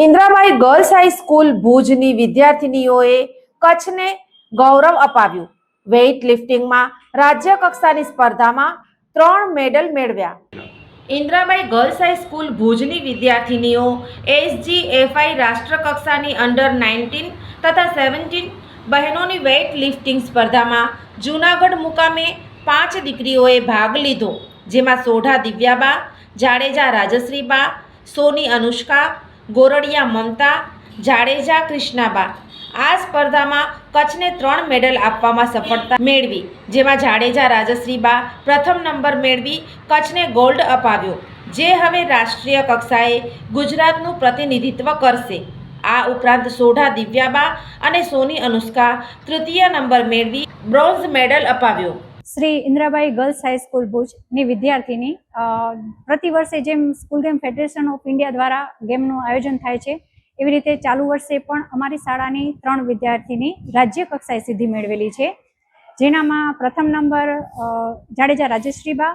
Indrabai girls high school ભુજની વિદ્યાર્થિનીઓએ કચ્છને ગૌરવ અપાવ્યું. વેઇટ લિફ્ટિંગમાં રાજ્ય કક્ષાની સ્પર્ધામાં ત્રણ મેડલ મેળવ્યા. ઇન્દ્રાબાઈ ગર્લ્સ હાઈ સ્કૂલ ભુજની વિદ્યાર્થિનીઓ એસજીએફઆઈ રાષ્ટ્રકક્ષાની અંડર નાઇન્ટીન તથા સેવન્ટીન બહેનોની વેઇટ લિફ્ટિંગ સ્પર્ધામાં જૂનાગઢ મુકામે પાંચ દીકરીઓએ ભાગ લીધો. જેમાં સોઢા દિવ્યાબા, જાડેજા રાજશ્રીબા, સોની અનુષ્કા ગોરડિયા, મમતા, જાડેજા, કૃષ્ણાબા. આ સ્પર્ધામાં કચ્છને ત્રણ મેડલ આપવામાં સફળતા મેળવી, જેમાં જાડેજા રાજશ્રીબા પ્રથમ નંબર મેળવી કચ્છને ગોલ્ડ અપાવ્યો, જે હવે રાષ્ટ્રીય કક્ષાએ ગુજરાતનું પ્રતિનિધિત્વ કરશે. આ ઉપરાંત સોઢા દિવ્યાબા અને સોની અનુષ્કા તૃતીય નંબર મેળવી બ્રોન્ઝ મેડલ અપાવ્યો. Shri Indrabai girls high school ભુજની વિદ્યાર્થીની પ્રતિવર્ષે પ્રતિ વર્ષે જેમ school game federation of India દ્વારા ગેમનું આયોજન થાય છે, એવી રીતે ચાલુ વર્ષે પણ અમારી શાળાની ત્રણ વિદ્યાર્થીની રાજ્ય કક્ષાએ સિદ્ધિ મેળવેલી છે. જેનામાં પ્રથમ નંબર જાડેજા રાજેશ્રીબા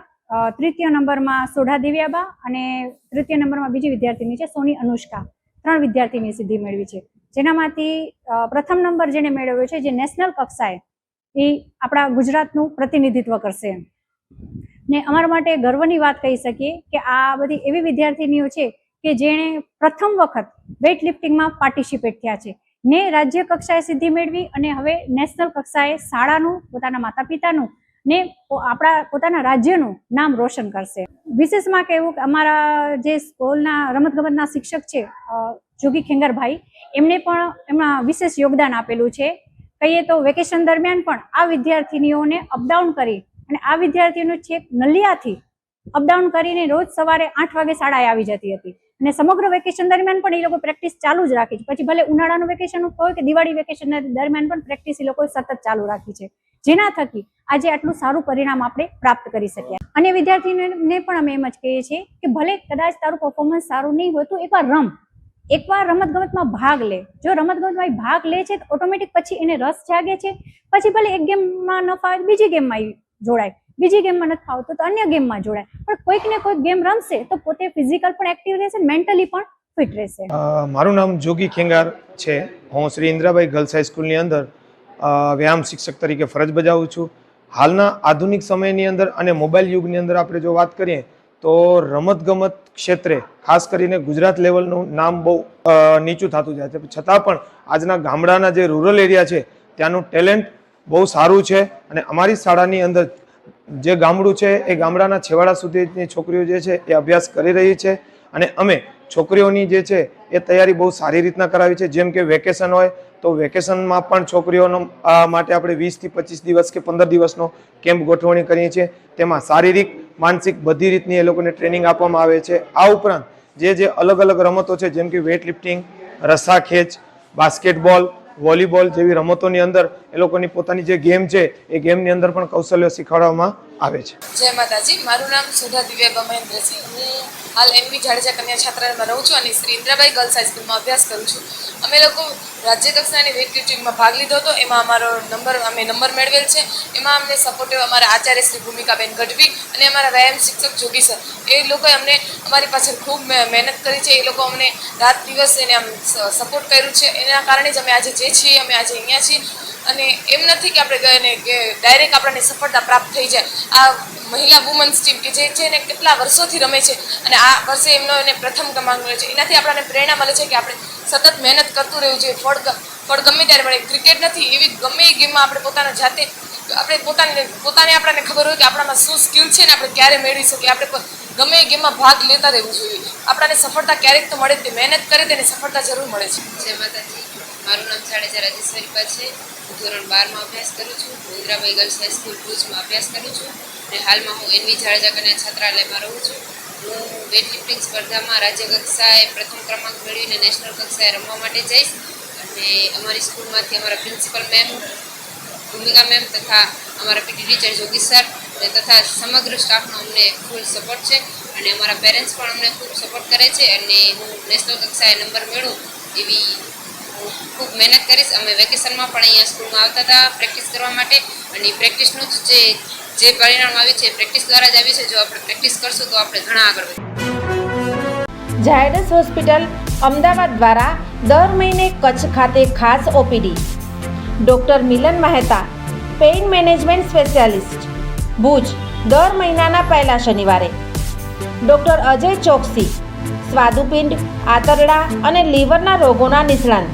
તૃતીય નંબરમાં સોઢા દિવ્યાબા અને તૃતીય નંબરમાં બીજી વિદ્યાર્થીની છે સોની અનુષ્કા. ત્રણ વિદ્યાર્થીની સિદ્ધિ મેળવી છે. જેનામાંથી પ્રથમ નંબર જેને મેળવ્યો છે જે નેશનલ કક્ષાએ એ આપણા ગુજરાતનું પ્રતિનિધિત્વ કરશે ને અમારા માટે ગર્વની વાત કહી શકીએ કે આ બધી એવી વિદ્યાર્થીનીઓ છે કે જેણે પ્રથમ વખત વેઇટ લિફ્ટિંગમાં પાર્ટિસિપેટ થયા છે. ને રાજ્ય કક્ષાએ સિદ્ધિ મેળવી અને હવે નેશનલ કક્ષાએ શાળાનું, પોતાના માતા પિતાનું ને આપણા પોતાના રાજ્યનું નામ રોશન કરશે. વિશેષમાં કહેવું કે અમારા જે સ્કૂલના રમતગમતના શિક્ષક છે જોગી ખેંગરભાઈ એમણે પણ એમના વિશેષ યોગદાન આપેલું છે. કહીએ તો વેકેશન દરમિયાન પણ આ વિદ્યાર્થીનીઓને અપડાઉન કરી અને આ વિદ્યાર્થીઓને છેક નલિયાથી અપડાઉન કરીને રોજ સવારે આઠ વાગે શાળાએ આવી જતી હતી. અને સમગ્ર વેકેશન દરમિયાન પણ એ લોકો પ્રેક્ટિસ ચાલુ જ રાખી છે. પછી ભલે ઉનાળાનું વેકેશન હોય કે દિવાળી વેકેશન દરમિયાન પણ પ્રેક્ટિસ એ લોકોએ સતત ચાલુ રાખી છે. જેના થકી આજે આટલું સારું પરિણામ આપણે પ્રાપ્ત કરી શક્યા. અને વિદ્યાર્થીઓને પણ અમે એમ જ કહીએ છીએ કે ભલે કદાચ તારું પરફોર્મન્સ સારું નહીં હોય તો એકવાર રમ. એકવાર રમતગમતમાં ભાગ લે. જો રમતગમતમાં ભાગ લે છે, તો ઓટોમેટિક પછી એને રસ જાગે છે. પછી ભલે એક ગેમમાં ન ફાવે બીજી ગેમમાં જોડાય. બીજી ગેમમાં નથી ફાવતો તો અન્ય ગેમમાં જોડાય. પણ કોઈક ને કોઈક ગેમ રમશે તો પોતે ફિઝિકલ પણ એક્ટિવ રહેશે મેન્ટલી પણ ફિટ રહેશે. મારું નામ જોગી ખેંગાર છે. હું શ્રી ઇન્દ્રાબાઈ ગર્લ્સ હાઈસ્કૂલની અંદર વ્યાયામ શિક્ષક તરીકે ફરજ બજાવું છું. હાલના આધુનિક સમયની અંદર અને મોબાઈલ યુગની અંદર આપણે જો વાત કરીએ તો રમતગમત ક્ષેત્રે, ખાસ કરીને ગુજરાત લેવલનું નામ બહુ નીચું થતું જાય છે. છતાં પણ આજના ગામડાના જે રૂરલ એરિયા છે, ત્યાંનું ટેલેન્ટ બહુ સારું છે અને અમારી શાળાની અંદર જે ગામડું છે, એ ગામડાના છેવાડા સુધીની છોકરીઓ જે છે, એ અભ્યાસ કરી રહી છે અને અમે છોકરીઓની જે છે, એ તૈયારી બહુ સારી રીતના કરાવી છે. જેમ કે વેકેશન હોય, તો વેકેશનમાં પણ છોકરીઓનો માટે આપણે વીસથી પચીસ દિવસ કે પંદર દિવસનો કેમ્પ ગોઠવણી કરીએ છીએ. તેમાં શારીરિક માનસિક બધી રીતની એ લોકોને ટ્રેનિંગ આપવામાં આવે છે. આ ઉપરાંત જે જે અલગ અલગ રમતો છે, જેમ કે વેઇટ લિફ્ટિંગ રસ્સા ખેંચ બાસ્કેટબોલ વોલીબોલ જેવી રમતોની અંદર એ લોકોની પોતાની જે ગેમ છે, એ ગેમની અંદર પણ કૌશલ્ય શીખવાડવામાં આવે છે. જય માતાજી, મારું નામ સુધા દિવ્ય મહેન્દ્રસિંહ હું હાલ એમવી જાડેજા કન્યા છાત્રાલયમાં રહું છું અને શ્રી ઇન્દ્રાબાઈ ગર્લ્સ હાઈસ્કૂલમાં અભ્યાસ કરું છું. અમે લોકો રાજ્ય કક્ષાની વેટ લિફ્ટિંગમાં ભાગ લીધો હતો. એમાં અમારો નંબર, અમે નંબર મેળવેલ છે. એમાં અમને સપોર્ટિવ અમારા આચાર્ય શ્રી ભૂમિકાબેન ગઢવી અને અમારા વ્યાયામ શિક્ષક જોગી સર. એ લોકોએ અમને અમારી પાછળ ખૂબ મહે- મહેનત કરી છે. એ લોકો અમને રાત દિવસ એને આમ સપોર્ટ કર્યું છે. એના કારણે જ અમે આજે જે છીએ, અમે આજે અહીંયા છીએ. અને એમ નથી કે આપણે એને કે ડાયરેક્ટ આપણને સફળતા પ્રાપ્ત થઈ જાય. આ મહિલા વુમન્સ ટીમ કે જે છે ને કેટલા વર્ષોથી રમે છે અને આ વર્ષે એમનો એને પ્રથમ ક્રમાંક મળે છે. એનાથી આપણને પ્રેરણા મળે છે કે આપણે સતત મહેનત કરતું રહેવું જોઈએ ફળ ફળ ગમે ત્યારે મળે. ક્રિકેટ નથી. એવી ગમે એ ગેમમાં આપણે પોતાના જાતે, આપણે પોતાને પોતાને આપણને ખબર હોય કે આપણામાં શું સ્કિલ છે ને આપણે ક્યારે મેળવી શકીએ. આપણે ગમે એ ગેમમાં ભાગ લેતા રહેવું જોઈએ. આપણને સફળતા ક્યારેક તો મળે તે મહેનત કરે તેને સફળતા જરૂર મળે છે. જય માતાજી. મારું નામ જાડેજા રાજેશ્વરીબા છે. હું ધોરણ બારમાં અભ્યાસ કરું છું. ઇન્દ્રાબાઈ ગર્લ્સ હાઈસ્કૂલ ભુજમાં અભ્યાસ કરું છું અને હાલમાં હું એનવી જાડેજા કન્યા છાત્રાલયમાં રહું છું. હું વેટલિફ્ટિંગ સ્પર્ધામાં રાજ્ય કક્ષાએ પ્રથમ ક્રમાંક મેળવીને નેશનલ કક્ષાએ રમવા માટે જઈશ અને અમારી સ્કૂલમાંથી અમારા પ્રિન્સિપલ મેમ ભૂમિકા મેમ તથા અમારા પીટી ટીચર જોગી સર અને તથા સમગ્ર સ્ટાફનો અમને ફૂલ સપોર્ટ છે અને અમારા પેરેન્ટ્સ પણ અમને ખૂબ સપોર્ટ કરે છે અને હું નેશનલ કક્ષાએ નંબર મેળવું એવી ખૂબ મહેનત કરીશ. અમે વેકેશનમાં પણ અહીંયા સ્કૂલમાં આવતા હતા પ્રેક્ટિસ કરવા માટે. અને પ્રેક્ટિસનું જ જે જે પરિણામ આવ્યું છે પ્રેક્ટિસ દ્વારા જ આવ્યું છે. જો આપણે પ્રેક્ટિસ કરશું તો આપણે ઘણા આગળ વધીશું ઝાયડસ હોસ્પિટલ અમદાવાદ દ્વારા દર મહિને કચ્છ ખાતે ખાસ OPD. Doctor Milan Mehta, pain management specialist. Bhuj, દર મહિનાના પહેલા શનિવારે. ડૉક્ટર અજય ચોકસી, સ્વાદુપિંડ, આંતરડા અને લીવરના રોગોના નિષ્ણાંત.